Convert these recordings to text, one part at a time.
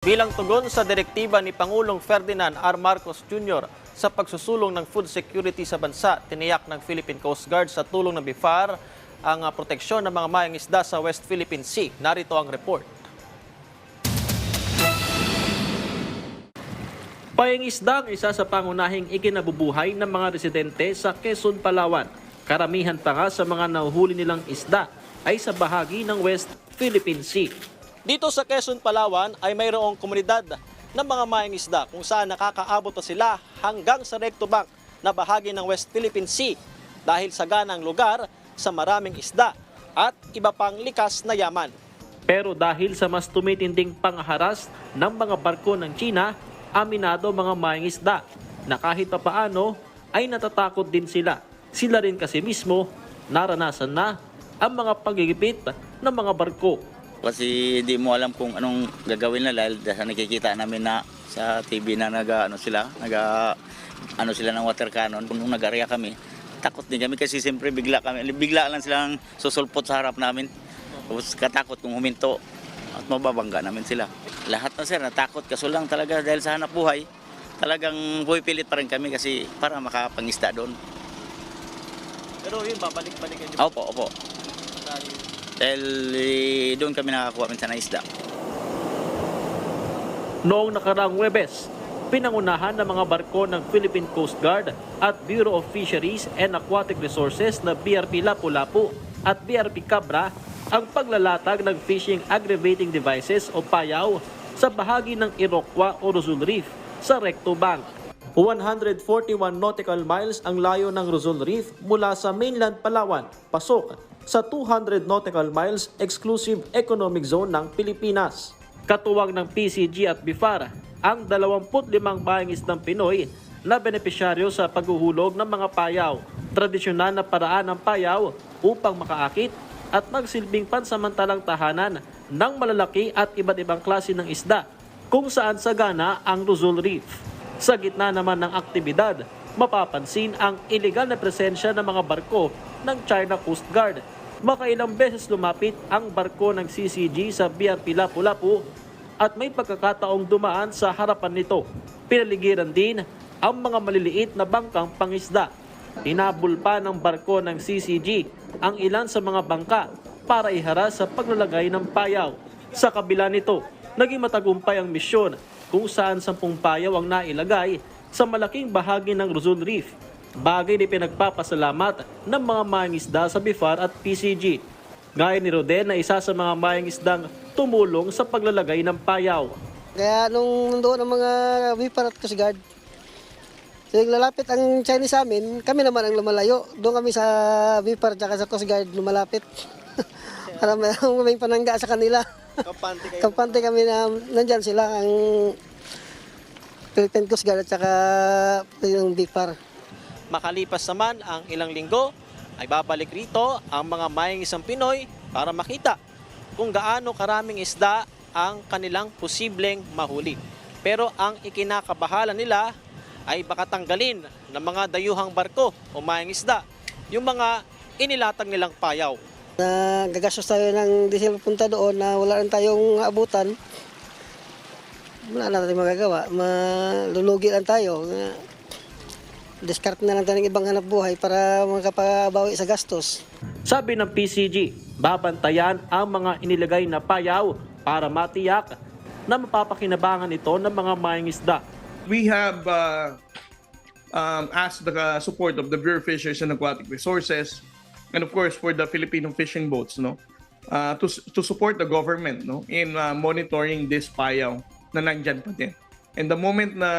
Bilang tugon sa direktiba ni Pangulong Ferdinand R. Marcos Jr. sa pagsusulong ng food security sa bansa, tiniyak ng Philippine Coast Guard sa tulong ng BIFAR ang ah, proteksyon ng mga mayang isda sa West Philippine Sea. Narito ang report. Payangisda ang isa sa pangunahing ikinabubuhay ng mga residente sa Quezon, Palawan. Karamihan pa nga sa mga nahuhuli nilang isda ay sa bahagi ng West Philippine Sea. Dito sa Quezon, Palawan ay mayroong komunidad ng mga mayang isda kung saan nakakaabot pa sila hanggang sa recto bank na bahagi ng West Philippine Sea dahil sa ganang lugar sa maraming isda at iba pang likas na yaman. Pero dahil sa mas tumitinding pangaharas ng mga barko ng China, aminado mga mayang isda na kahit papaano ay natatakot din sila. Sila rin kasi mismo naranasan na ang mga pagigipit ng mga barko. Kasi hindi mo alam kung anong gagawin na dahil nakikita namin na sa TV na naga ano sila, naga ano sila ng water cannon. Kung nung nag-area kami, takot din kami kasi siyempre bigla kami, bigla lang silang susulpot sa harap namin. Tapos katakot kung huminto at mababangga namin sila. Lahat na sir, natakot kaso lang talaga dahil sa hanap buhay, talagang buhay-pilit pa rin kami kasi para makapangista doon. Pero yun, babalik-balikan niyo Opo, opo. Dahil eh, doon kami nakakuha minsan ng isda. Noong nakaraang Webes, pinangunahan ng mga barko ng Philippine Coast Guard at Bureau of Fisheries and Aquatic Resources na BRP Lapu-Lapu at BRP Cabra ang paglalatag ng fishing aggravating devices o payaw sa bahagi ng Iroquois o Rizal Reef sa Recto Bank. 141 nautical miles ang layo ng Rizal Reef mula sa mainland Palawan, pasok sa 200 nautical miles exclusive economic zone ng Pilipinas. Katuwag ng PCG at BIFAR ang 25 bayang isdang Pinoy na benepisyaryo sa paghuhulog ng mga payaw. Tradisyonal na paraan ng payaw upang makaakit at magsilbing pansamantalang tahanan ng malalaki at iba't ibang klase ng isda kung saan sagana ang Luzon Reef. Sa gitna naman ng aktibidad, mapapansin ang iligal na presensya ng mga barko ng China Coast Guard. Makailang beses lumapit ang barko ng CCG sa BRP Lapu-Lapu at may pagkakataong dumaan sa harapan nito. Pinaligiran din ang mga maliliit na bangkang pangisda. Inabol pa ng barko ng CCG ang ilan sa mga bangka para iharas sa paglalagay ng payaw. Sa kabila nito, naging matagumpay ang misyon kung saan sampung payaw ang nailagay sa malaking bahagi ng Luzon Reef. Bagay na pinagpapasalamat ng mga mangisda sa BIFAR at PCG. Gaya ni Rodel na isa sa mga mangisdang tumulong sa paglalagay ng payaw. Kaya nung nandoon ang mga Wipar at Coast Guard, so lalapit ang Chinese sa amin, kami naman ang lumalayo. Doon kami sa Wipar at sa Coast Guard lumalapit. Para may, may panangga sa kanila. Kampante Kampante kami na nandyan sila ang Philippine Coast Guard at saka yung Wipar. Makalipas naman ang ilang linggo, ay babalik rito ang mga mayang isang Pinoy para makita kung gaano karaming isda ang kanilang posibleng mahuli. Pero ang ikinakabahala nila ay baka tanggalin ng mga dayuhang barko o mayang isda yung mga inilatag nilang payaw. Na gagastos tayo ng diesel punta doon na wala rin tayong abutan. Wala na tayong magagawa. Malulugi lang tayo. Discard na lang tayo ng ibang hanap buhay para makapabawi sa gastos. Sabi ng PCG, babantayan ang mga inilagay na payaw para matiyak na mapapakinabangan ito ng mga mayang isda. we have uh, um, asked the uh, support of the Bureau of Fisheries and Aquatic Resources, and of course for the Filipino fishing boats, no, uh, to to support the government, no, in uh, monitoring this payaw na nandyan pa din. And the moment na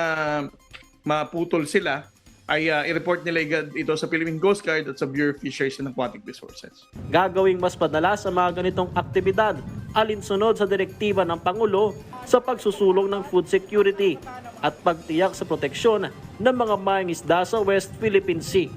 maputol sila, ay uh, i-report nila agad ito sa Philippine Coast Guard at sa Bureau of Fisheries and Aquatic Resources. gagawing mas madalas ang mga ganitong aktibidad alinsunod sa direktiba ng Pangulo sa pagsusulong ng food security at pagtiyak sa proteksyon ng mga isda sa West Philippine Sea.